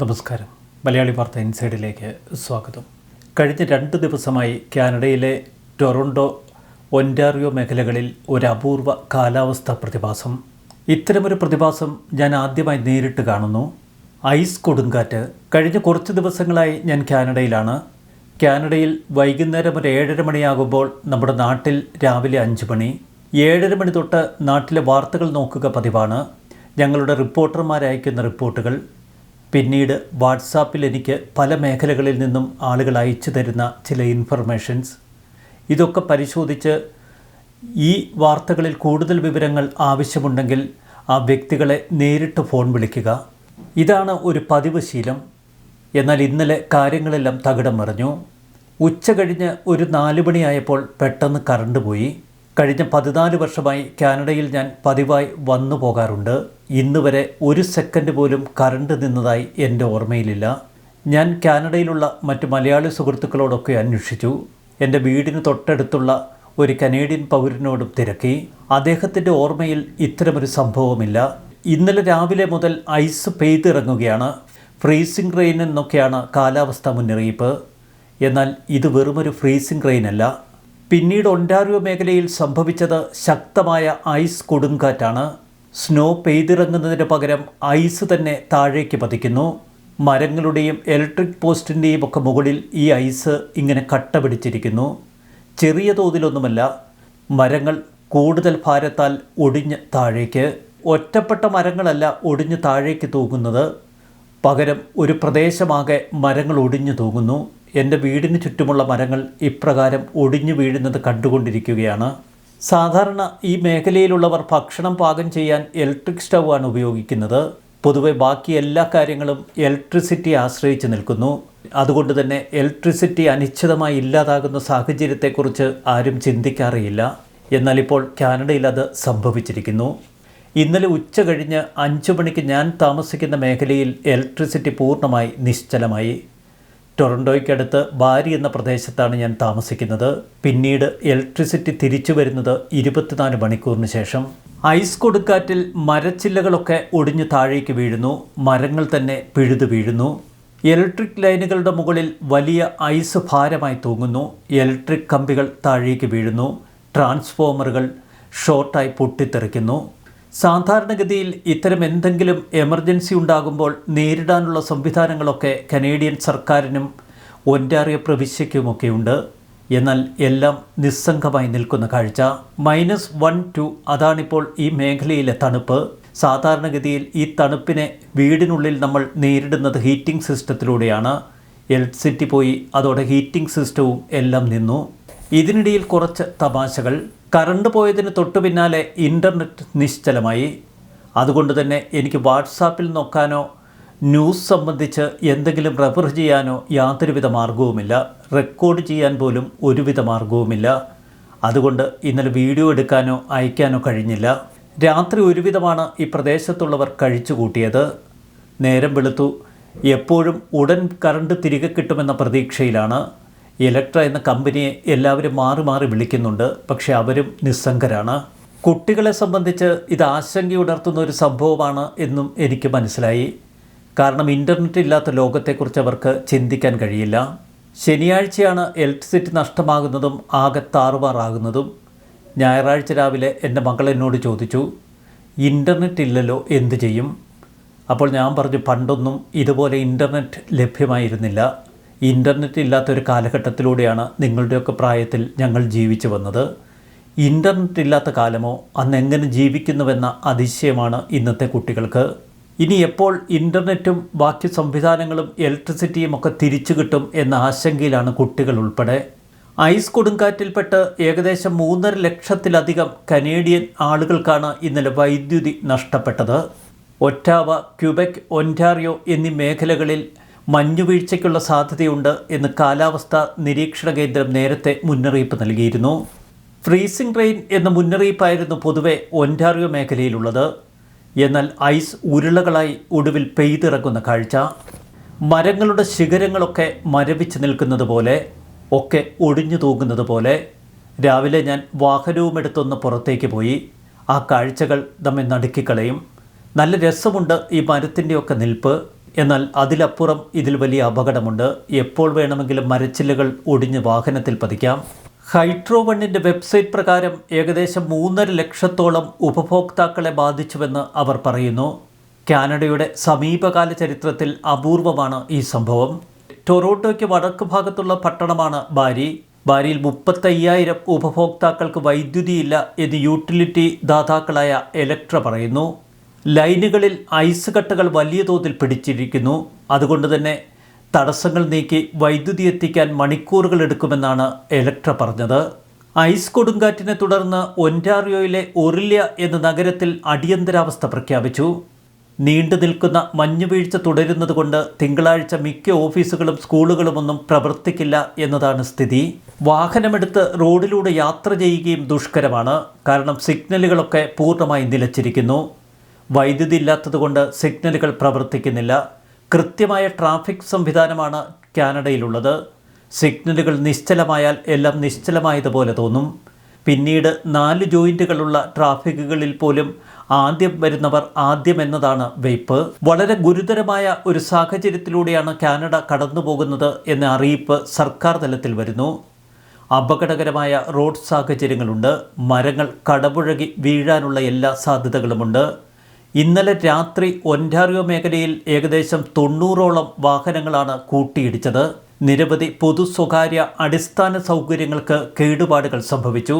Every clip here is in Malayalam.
നമസ്കാരം. മലയാളി വാർത്ത ഇൻസൈഡിലേക്ക് സ്വാഗതം. കഴിഞ്ഞ രണ്ട് ദിവസമായി കാനഡയിലെ ടൊറോണ്ടോ ഒന്റാറിയോ മേഖലകളിൽ ഒരു അപൂർവ കാലാവസ്ഥാ പ്രതിഭാസം. ഇത്തരമൊരു പ്രതിഭാസം ഞാൻ ആദ്യമായി നേരിട്ട് കാണുന്നു. ഐസ് കൊടുങ്കാറ്റ്. കഴിഞ്ഞ കുറച്ച് ദിവസങ്ങളായി ഞാൻ കാനഡയിലാണ്. കാനഡയിൽ വൈകുന്നേരം ഒരു ഏഴര മണിയാകുമ്പോൾ നമ്മുടെ നാട്ടിൽ രാവിലെ അഞ്ച് മണി. ഏഴര മണി തൊട്ട് നാട്ടിലെ വാർത്തകൾ നോക്കുക പതിവാണ്. ഞങ്ങളുടെ റിപ്പോർട്ടർമാരയക്കുന്ന റിപ്പോർട്ടുകൾ പിന്നീട് വാട്സാപ്പിൽ എനിക്ക് പല മേഖലകളിൽ നിന്നും ആളുകൾ അയച്ചു തരുന്ന ചില ഇൻഫർമേഷൻസ് ഇതൊക്കെ പരിശോധിച്ച് ഈ വാർത്തകളിൽ കൂടുതൽ വിവരങ്ങൾ ആവശ്യമുണ്ടെങ്കിൽ ആ വ്യക്തികളെ നേരിട്ട് ഫോൺ വിളിക്കുക. ഇതാണ് ഒരു പതിവ് ശീലം. എന്നാൽ ഇന്നലെ കാര്യങ്ങളെല്ലാം തകിടം മറിഞ്ഞു. ഉച്ച കഴിഞ്ഞ് ഒരു നാല് മണിയായപ്പോൾ പെട്ടെന്ന് കറണ്ട് പോയി. കഴിഞ്ഞ പതിനാല് വർഷമായി കാനഡയിൽ ഞാൻ പതിവായി വന്നു പോകാറുണ്ട്. ഇന്ന് വരെ ഒരു സെക്കൻഡ് പോലും കറണ്ട് നിന്നതായി എന്റെ ഓർമ്മയിലില്ല. ഞാൻ കാനഡയിലുള്ള മറ്റ് മലയാളി സുഹൃത്തുക്കളോടൊക്കെ അന്വേഷിച്ചു. എന്റെ വീടിന് തൊട്ടടുത്തുള്ള ഒരു കനേഡിയൻ പൗരനോടും തിരക്കി. അദ്ദേഹത്തിന്റെ ഓർമ്മയിൽ ഇത്തരമൊരു സംഭവമില്ല ഇന്നലെ രാവിലെ മുതൽ ഐസ് പെയ്തിറങ്ങുകയാണ്. ഫ്രീസിംഗ് റെയിൻ എന്നൊക്കെയാണ് കാലാവസ്ഥ മുന്നറിയിപ്പ്. എന്നാൽ ഇത് വെറുമൊരു ഫ്രീസിംഗ് റെയിൻ അല്ല പിന്നീട് ഒന്റാറിയോ മേഖലയിൽ സംഭവിച്ചത് ശക്തമായ ഐസ് കൊടുങ്കാറ്റാണ്. സ്നോ പെയ്തിറങ്ങുന്നതിന് പകരം ഐസ് തന്നെ താഴേക്ക് പതിക്കുന്നു. മരങ്ങളുടെയും ഇലക്ട്രിക് പോസ്റ്റിന്റെയും ഒക്കെ മുകളിൽ ഈ ഐസ് ഇങ്ങനെ കട്ട പിടിച്ചിരിക്കുന്നു ചെറിയ തോതിലൊന്നുമല്ല മരങ്ങൾ കൂടുതൽ ഭാരത്താൽ ഒടിഞ്ഞ് താഴേക്ക്. ഒറ്റപ്പെട്ട മരങ്ങളല്ല ഒടിഞ്ഞ് താഴേക്ക് തൂങ്ങുന്നത്. പകരം ഒരു പ്രദേശമാകെ മരങ്ങൾ ഒടിഞ്ഞു തൂങ്ങുന്നു. എന്റെ വീടിന് ചുറ്റുമുള്ള മരങ്ങൾ ഇപ്രകാരം ഒടിഞ്ഞു വീഴുന്നത് കണ്ടുകൊണ്ടിരിക്കുകയാണ്. സാധാരണ ഈ മേഖലയിലുള്ളവർ ഭക്ഷണം പാകം ചെയ്യാൻ ഇലക്ട്രിക് സ്റ്റൗ ആണ് ഉപയോഗിക്കുന്നത്. പൊതുവെ ബാക്കി എല്ലാ കാര്യങ്ങളും ഇലക്ട്രിസിറ്റി ആശ്രയിച്ച് നിൽക്കുന്നു. അതുകൊണ്ട് തന്നെ ഇലക്ട്രിസിറ്റി അനിശ്ചിതമായി ഇല്ലാതാകുന്ന സാഹചര്യത്തെക്കുറിച്ച് ആരും ചിന്തിക്കാറില്ല എന്നാൽ ഇപ്പോൾ കാനഡയിൽ അത് സംഭവിച്ചിരിക്കുന്നു. ഇന്നലെ ഉച്ച കഴിഞ്ഞ് അഞ്ചു മണിക്ക് ഞാൻ താമസിക്കുന്ന മേഖലയിൽ ഇലക്ട്രിസിറ്റി പൂർണമായി നിശ്ചലമായി. ടൊറൻഡോയ്ക്കടുത്ത് ബാരി എന്ന പ്രദേശത്താണ് ഞാൻ താമസിക്കുന്നത്. പിന്നീട് ഇലക്ട്രിസിറ്റി തിരിച്ചു വരുന്നത് ഇരുപത്തിനാല് മണിക്കൂറിന് ശേഷം. ഐസ് കൊടുക്കാറ്റിൽ മരച്ചില്ലകളൊക്കെ ഒടിഞ്ഞു താഴേക്ക് വീഴുന്നു. മരങ്ങൾ തന്നെ പിഴുതു വീഴുന്നു. ഇലക്ട്രിക് ലൈനുകളുടെ മുകളിൽ വലിയ ഐസ് ഭാരമായി തൂങ്ങുന്നു. ഇലക്ട്രിക് കമ്പികൾ താഴേക്ക് വീഴുന്നു. ട്രാൻസ്ഫോമറുകൾ ഷോർട്ടായി പൊട്ടിത്തെറിക്കുന്നു. സാധാരണഗതിയിൽ ഇത്തരം എന്തെങ്കിലും എമർജൻസി ഉണ്ടാകുമ്പോൾ നേരിടാനുള്ള സംവിധാനങ്ങളൊക്കെ കനേഡിയൻ സർക്കാരിനും ഒന്റാറിയ പ്രവിശ്യയ്ക്കുമൊക്കെയുണ്ട് എന്നാൽ എല്ലാം നിസ്സംഗമായി നിൽക്കുന്ന കാഴ്ച. മൈനസ് വൺ ടു അതാണിപ്പോൾ ഈ മേഖലയിലെ തണുപ്പ്. സാധാരണഗതിയിൽ ഈ തണുപ്പിനെ വീടിനുള്ളിൽ നമ്മൾ നേരിടുന്നത് ഹീറ്റിംഗ് സിസ്റ്റത്തിലൂടെയാണ്. ഇലക്ട്രിസിറ്റി പോയി അതോടെ ഹീറ്റിംഗ് സിസ്റ്റവും എല്ലാം നിന്നു. ഇതിനിടയിൽ കുറച്ച് തമാശകൾ. കറണ്ട് പോയതിന് തൊട്ടു പിന്നാലെ ഇന്റർനെറ്റ് നിശ്ചലമായി. അതുകൊണ്ട് തന്നെ എനിക്ക് വാട്സാപ്പിൽ നോക്കാനോ ന്യൂസ് സംബന്ധിച്ച് എന്തെങ്കിലും റെഫർ ചെയ്യാനോ യാതൊരുവിധ മാർഗവുമില്ല. റെക്കോർഡ് ചെയ്യാൻ പോലും ഒരുവിധ മാർഗവുമില്ല. അതുകൊണ്ട് ഇന്നലെ വീഡിയോ എടുക്കാനോ അയക്കാനോ കഴിഞ്ഞില്ല. രാത്രി ഒരുവിധമാണ് ഈ പ്രദേശത്തുള്ളവർ കഴിച്ചു കൂട്ടിയത്. നേരം വെളുത്തു. എപ്പോഴും ഉടൻ കറണ്ട് തിരികെ കിട്ടുമെന്ന പ്രതീക്ഷയിലാണ്. ഇലക്ട്ര എന്ന കമ്പനിയെ എല്ലാവരും മാറി മാറി വിളിക്കുന്നുണ്ട്. പക്ഷെ അവരും നിസ്സംഗരാണ്. കുട്ടികളെ സംബന്ധിച്ച് ഇത് ആശങ്കയുണർത്തുന്ന ഒരു സംഭവമാണ് എന്നും എനിക്ക് മനസ്സിലായി. കാരണം ഇന്റർനെറ്റ് ഇല്ലാത്ത ലോകത്തെക്കുറിച്ച് അവർക്ക് ചിന്തിക്കാൻ കഴിയില്ല. ശനിയാഴ്ചയാണ് ഇലക്ട്രിസിറ്റി നഷ്ടമാകുന്നതും ആകെ താറുമാറാകുന്നതും. ഞായറാഴ്ച രാവിലെ എന്റെ മകൾ എന്നോട് ചോദിച്ചു ഇന്റർനെറ്റ് ഇല്ലല്ലോ എന്തു ചെയ്യും? അപ്പോൾ ഞാൻ പറഞ്ഞു പണ്ടൊന്നും ഇതുപോലെ ഇന്റർനെറ്റ് ലഭ്യമായിരുന്നില്ല. ഇന്റർനെറ്റ് ഇല്ലാത്തൊരു കാലഘട്ടത്തിലൂടെയാണ് നിങ്ങളുടെയൊക്കെ പ്രായത്തിൽ ഞങ്ങൾ ജീവിച്ചു വന്നത്. ഇന്റർനെറ്റ് ഇല്ലാത്ത കാലമോ അന്ന് എങ്ങനെ ജീവിക്കുന്നുവെന്ന അതിശയമാണ് ഇന്നത്തെ കുട്ടികൾക്ക്. ഇനി എപ്പോൾ ഇന്റർനെറ്റും ബാക്കി സംവിധാനങ്ങളും ഇലക്ട്രിസിറ്റിയും ഒക്കെ തിരിച്ചു കിട്ടും എന്ന ആശങ്കയിലാണ് കുട്ടികൾ ഉൾപ്പെടെ. ഐസ് കൊടുങ്കാറ്റിൽപ്പെട്ട് ഏകദേശം മൂന്നര ലക്ഷത്തിലധികം കനേഡിയൻ ആളുകൾക്കാണ് ഇന്നലെ വൈദ്യുതി നഷ്ടപ്പെട്ടത്. ഒറ്റാവ ക്യൂബെക് ഒന്റാറിയോ എന്നീ മേഖലകളിൽ മഞ്ഞുവീഴ്ചയ്ക്കുള്ള സാധ്യതയുണ്ട് എന്ന് കാലാവസ്ഥാ നിരീക്ഷണ കേന്ദ്രം നേരത്തെ മുന്നറിയിപ്പ് നൽകിയിരുന്നു. ഫ്രീസിംഗ് റെയിൻ എന്ന മുന്നറിയിപ്പായിരുന്നു പൊതുവെ ഒന്റാറിയോ മേഖലയിലുള്ളത്. എന്നാൽ ഐസ് ഉരുളകളായി ഒടുവിൽ പെയ്തിറങ്ങുന്ന കാഴ്ച. മരങ്ങളുടെ ശിഖരങ്ങളൊക്കെ മരവിച്ച് നിൽക്കുന്നത് പോലെ ഒക്കെ ഒടിഞ്ഞു തൂങ്ങുന്നത് പോലെ. രാവിലെ ഞാൻ വാഹനവുമെടുത്തൊന്ന് പുറത്തേക്ക് പോയി. ആ കാഴ്ചകൾ നമ്മെ നടുക്കിക്കളയും. നല്ല രസമുണ്ട് ഈ മരത്തിന്റെയൊക്കെ നിൽപ്പ്. എന്നാൽ അതിലപ്പുറം ഇതിൽ വലിയ അപകടമുണ്ട്. എപ്പോൾ വേണമെങ്കിലും മരച്ചില്ലകൾ ഒടിഞ്ഞ് വാഹനത്തിൽ പതിക്കാം. ഹൈഡ്രോ വണ്ണിന്റെ വെബ്സൈറ്റ് പ്രകാരം ഏകദേശം മൂന്നര ലക്ഷത്തോളം ഉപഭോക്താക്കളെ ബാധിച്ചുവെന്ന് അവർ പറയുന്നു. കാനഡയുടെ സമീപകാല ചരിത്രത്തിൽ അപൂർവമാണ് ഈ സംഭവം. ടൊറോട്ടോയ്ക്ക് വടക്ക് ഭാഗത്തുള്ള പട്ടണമാണ് ബാരി. ബാരിയിൽ മുപ്പത്തയ്യായിരം ഉപഭോക്താക്കൾക്ക് വൈദ്യുതിയില്ല എന്ന് യൂട്ടിലിറ്റി ദാതാക്കളായ എലക്ട്ര പറയുന്നു. ലൈനുകളിൽ ഐസ് കട്ടകൾ വലിയ തോതിൽ പിടിച്ചിരിക്കുന്നു. അതുകൊണ്ട് തന്നെ തടസ്സങ്ങൾ നീക്കി വൈദ്യുതി എത്തിക്കാൻ മണിക്കൂറുകൾ എടുക്കുമെന്നാണ് എലക്ട്ര പറഞ്ഞത്. ഐസ് കൊടുങ്കാറ്റിനെ തുടർന്ന് ഒന്റാറിയോയിലെ ഒറില്യ എന്ന നഗരത്തിൽ അടിയന്തരാവസ്ഥ പ്രഖ്യാപിച്ചു. നീണ്ടു നിൽക്കുന്ന മഞ്ഞുവീഴ്ച തുടരുന്നതുകൊണ്ട് തിങ്കളാഴ്ച മിക്ക ഓഫീസുകളും സ്കൂളുകളുമൊന്നും പ്രവർത്തിക്കില്ല എന്നതാണ് സ്ഥിതി. വാഹനമെടുത്ത് റോഡിലൂടെ യാത്ര ചെയ്യുകയും ദുഷ്കരമാണ്. കാരണം സിഗ്നലുകളൊക്കെ പൂർണമായി നിലച്ചിരിക്കുന്നു. വൈദ്യുതി ഇല്ലാത്തതുകൊണ്ട് സിഗ്നലുകൾ പ്രവർത്തിക്കുന്നില്ല. കൃത്യമായ ട്രാഫിക് സംവിധാനമാണ് കാനഡയിലുള്ളത്. സിഗ്നലുകൾ നിശ്ചലമായാൽ എല്ലാം നിശ്ചലമായതുപോലെ തോന്നും. പിന്നീട് നാല് ജോയിന്റുകളുള്ള ട്രാഫിക്കുകളിൽ പോലും ആദ്യം വരുന്നവർ ആദ്യം എന്നതാണ് വെയ്പ്പ്. വളരെ ഗുരുതരമായ ഒരു സാഹചര്യത്തിലൂടെയാണ് കാനഡ കടന്നു പോകുന്നത് എന്ന അറിയിപ്പ് സർക്കാർ തലത്തിൽ വരുന്നു. അപകടകരമായ റോഡ് സാഹചര്യങ്ങളുണ്ട്. മരങ്ങൾ കടപുഴകി വീഴാനുള്ള എല്ലാ സാധ്യതകളുമുണ്ട്. ഇന്നലെ രാത്രി ഒന്റാറിയോ മേഖലയിൽ ഏകദേശം തൊണ്ണൂറോളം വാഹനങ്ങളാണ് കൂട്ടിയിടിച്ചത്. നിരവധി പൊതു സ്വകാര്യ അടിസ്ഥാന സൗകര്യങ്ങൾക്ക് കേടുപാടുകൾ സംഭവിച്ചു.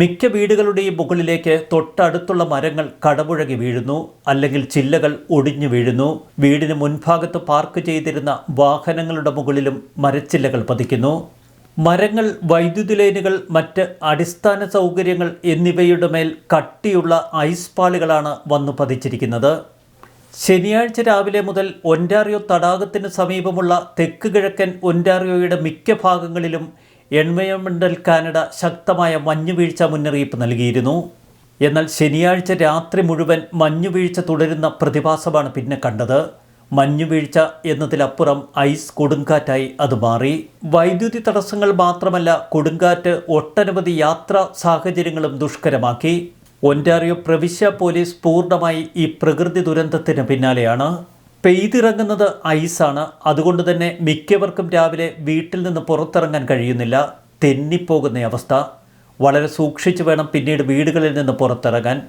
മിക്ക വീടുകളുടെയും മുകളിലേക്ക് തൊട്ടടുത്തുള്ള മരങ്ങൾ കടപുഴകി വീഴുന്നു. അല്ലെങ്കിൽ ചില്ലകൾ ഒടിഞ്ഞു വീഴുന്നു. വീടിന് മുൻഭാഗത്ത് പാർക്ക് ചെയ്തിരുന്ന വാഹനങ്ങളുടെ മുകളിലും മരച്ചില്ലകൾ പതിക്കുന്നു. മരങ്ങൾ വൈദ്യുതി ലൈനുകൾ മറ്റ് അടിസ്ഥാന സൗകര്യങ്ങൾ എന്നിവയുടെ മേൽ കട്ടിയുള്ള ഐസ് പാളികളാണ് വന്നു പതിച്ചിരിക്കുന്നത്. ശനിയാഴ്ച രാവിലെ മുതൽ ഒന്റാറിയോ തടാകത്തിന് സമീപമുള്ള തെക്ക് കിഴക്കൻ ഒന്റാറിയോയുടെ മിക്ക ഭാഗങ്ങളിലും എൻവയോൺമെന്റൽ കാനഡ ശക്തമായ മഞ്ഞുവീഴ്ച മുന്നറിയിപ്പ് നൽകിയിരുന്നു. എന്നാൽ ശനിയാഴ്ച രാത്രി മുഴുവൻ മഞ്ഞുവീഴ്ച തുടരുന്ന പ്രതിഭാസമാണ് പിന്നെ കണ്ടത്. മഞ്ഞുവീഴ്ച എന്നതിലപ്പുറം ഐസ് കൊടുങ്കാറ്റായി അത് മാറി. വൈദ്യുതി തടസ്സങ്ങൾ മാത്രമല്ല കൊടുങ്കാറ്റ് ഒട്ടനവധി യാത്രാ സാഹചര്യങ്ങളും ദുഷ്കരമാക്കി. ഒന്റാറിയോ പ്രവിശ്യ പോലീസ് പൂർണമായി ഈ പ്രകൃതി ദുരന്തത്തിന് പിന്നാലെയാണ്. പെയ്തിറങ്ങുന്നത് ഐസാണ്. അതുകൊണ്ട് തന്നെ മിക്കവർക്കും രാവിലെ വീട്ടിൽ നിന്ന് പുറത്തിറങ്ങാൻ കഴിയുന്നില്ല. തെന്നിപ്പോകുന്ന അവസ്ഥ. വളരെ സൂക്ഷിച്ചു വേണം പിന്നീട് വീടുകളിൽ നിന്ന് പുറത്തിറങ്ങാൻ.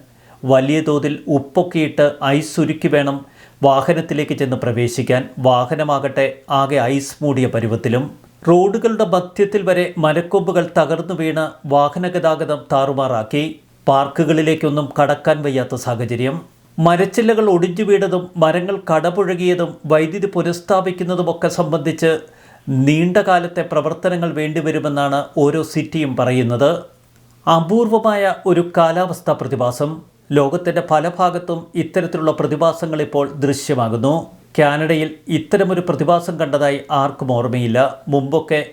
വലിയ തോതിൽ ഉപ്പൊക്കെയിട്ട് ഐസ് ഉരുക്കി വേണം വാഹനത്തിലേക്ക് ചെന്ന് പ്രവേശിക്കാൻ വാഹനമാകട്ടെ ആകെ ഐസ് മൂടിയ പരുവത്തിലും റോഡുകളുടെ മധ്യത്തിൽ വരെ മരക്കൊമ്പുകൾ തകർന്നു വീണ് വാഹനഗതാഗതം താറുമാറാക്കി. പാർക്കുകളിലേക്കൊന്നും കടക്കാൻ വയ്യാത്ത സാഹചര്യം. മരച്ചില്ലകൾ ഒടിഞ്ഞു വീണതും മരങ്ങൾ കടപുഴകിയതും വൈദ്യുതി പുനഃസ്ഥാപിക്കുന്നതുമൊക്കെ സംബന്ധിച്ച് നീണ്ടകാലത്തെ പ്രവർത്തനങ്ങൾ വേണ്ടിവരുമെന്നാണ് ഓരോ സിറ്റിയും പറയുന്നത്. അപൂർവമായ ഒരു കാലാവസ്ഥാ പ്രതിഭാസം. ലോകത്തിന്റെ പല ഭാഗത്തും ഇത്തരത്തിലുള്ള പ്രതിഭാസങ്ങൾ ഇപ്പോൾ ദൃശ്യമാകുന്നു. കാനഡയിൽ ഇത്തരമൊരു പ്രതിഭാസം കണ്ടതായി ആർക്കും ഓർമ്മയില്ല. മുമ്പൊക്കെ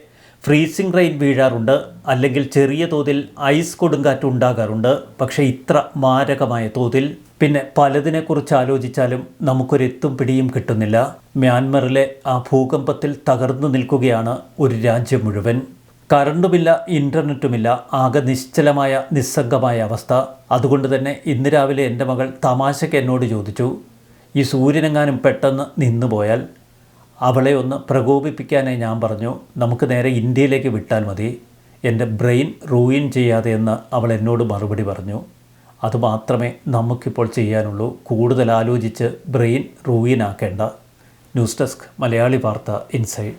ഫ്രീസിംഗ് റെയിൻ വീഴാറുണ്ട്. അല്ലെങ്കിൽ ചെറിയ തോതിൽ ഐസ് കൊടുങ്കാറ്റ് ഉണ്ടാകാറുണ്ട്. പക്ഷേ ഇത്ര മാരകമായ തോതിൽ. പിന്നെ പലതിനെക്കുറിച്ച് ആലോചിച്ചാലും നമുക്കൊരെത്തും പിടിയും കിട്ടുന്നില്ല. മ്യാൻമറിലെ ആ ഭൂകമ്പത്തിൽ തകർന്നു നിൽക്കുകയാണ് ഒരു രാജ്യം മുഴുവൻ. കറണ്ടുമില്ല ഇന്റർനെറ്റുമില്ല ആകെ നിശ്ചലമായ നിസ്സംഗമായ അവസ്ഥ. അതുകൊണ്ട് തന്നെ ഇന്ന് രാവിലെ എന്റെ മകൾ തമാശയ്ക്ക് എന്നോട് ചോദിച്ചു ഈ സൂര്യനെങ്ങാനും പെട്ടെന്ന് നിന്നു പോയാൽ? അവളെ ഒന്ന് പ്രകോപിപ്പിക്കാനായി ഞാൻ പറഞ്ഞു നമുക്ക് നേരെ ഇന്ത്യയിലേക്ക് വിട്ടാൽ മതി. എന്റെ ബ്രെയിൻ റൂയിൻ ചെയ്യാതെ എന്ന് അവൾ എന്നോട് മറുപടി പറഞ്ഞു. അതുമാത്രമേ നമുക്കിപ്പോൾ ചെയ്യാനുള്ളൂ. കൂടുതൽ ആലോചിച്ച് ബ്രെയിൻ റൂയിനാക്കേണ്ട ന്യൂസ് ഡെസ്ക് മലയാളി വാർത്ത ഇൻസൈഡ്.